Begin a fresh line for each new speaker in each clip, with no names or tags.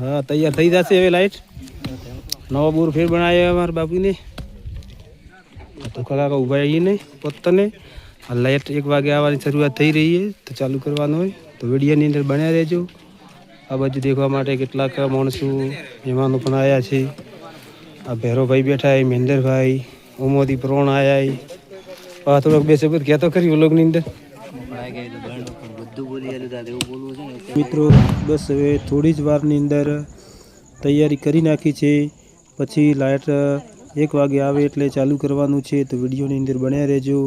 હા, તૈયાર થઈ જશે હવે લાઈટ. નવો બોર ફેર બનાવ્યો અમારા બાપુને. તો કાકા ઊભા આવીને પોતાને. આ લાઈટ એક વાગે આવવાની શરૂઆત થઈ રહી છે, તો ચાલુ કરવાનું હોય. તો વિડીયોની અંદર બન્યા રહેજો. આ બાજુ દેખવા માટે કેટલાક માણસો, મહેમાનો પણ આવ્યા છે. આ ભૈરવભાઈ બેઠા એ મહેન્દ્રભાઈ, ઉમોદી પ્રોણ આવ્યા થોડોક બેસે, બધું કહેતો ખરી વ્લોગની અંદર. મિત્રો, બસ હવે થોડી જ વારની અંદર તૈયારી કરી નાખી છે. પછી લાઇટ એક વાગે આવે એટલે ચાલુ કરવાનું છે. તો વિડીયોની અંદર બન્યા રહેજો.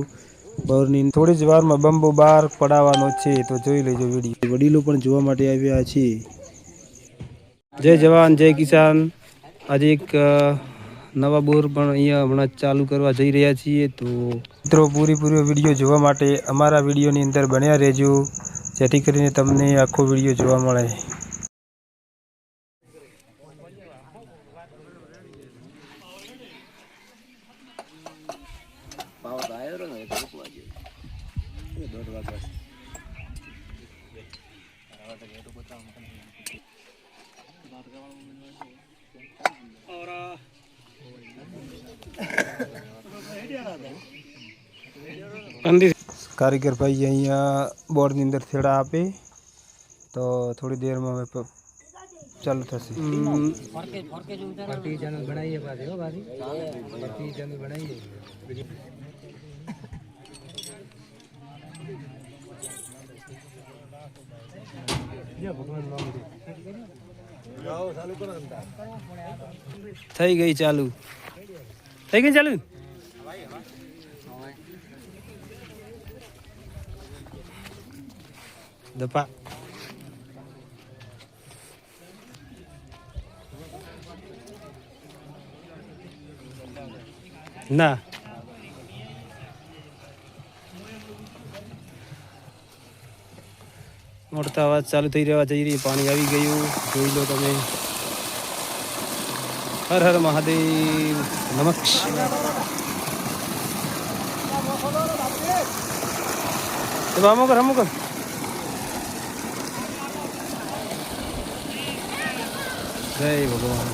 બહારની થોડી જ વારમાં બંબો બહાર પડાવવાનો છે. તો જોઈ લેજો વીડિયો. વડીલો પણ જોવા માટે આવ્યા છે. જય જવાન, જય કિસાન. આજે એક નવા બોર પણ અહીંયા હમણાં ચાલુ કરવા જઈ રહ્યા છીએ. તો મિત્રો પૂરી વીડિયો જોવા માટે અમારા વિડીયોની અંદર બન્યા રહેજો. જેથી કરીને તમને આખો વીડિયો જોવા મળે. કારીગર ભાઈ અહીંયા બોર્ડની અંદર થેડા આપે. તો થોડી દેરમાં હવે ચાલુ થશે. થઈ ગઈ ચાલુ. થઈ ગઈ ચાલુ? દપા ના મોડતા અવાજ ચાલુ થઈ રહેવા જઈ રહી પાણી આવી ગયું. જોઈ લો તમે. હર હર મહાદેવ. નમક અમુક કર. હમો જય ભગવાન.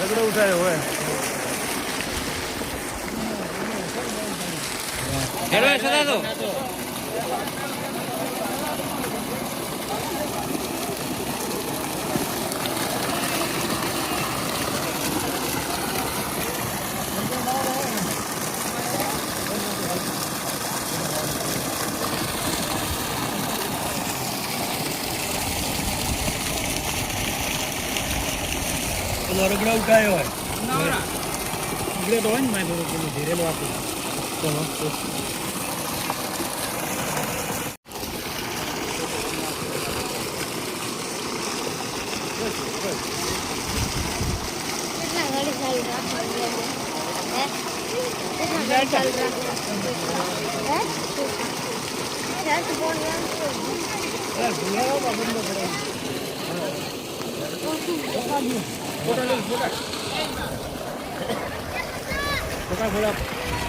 રગડો ઉઠાયો હોય. રગડો ઉઠાયો હોય ઉગડે તો હોય ને મારે થોડું પેલું ધીરેલું આપું
ચાલુ રાખવાનું હે કેટલા ઘડી ચાલુ રાખવાનું હે ચાલ તો બોલ
ફોટા ફોટા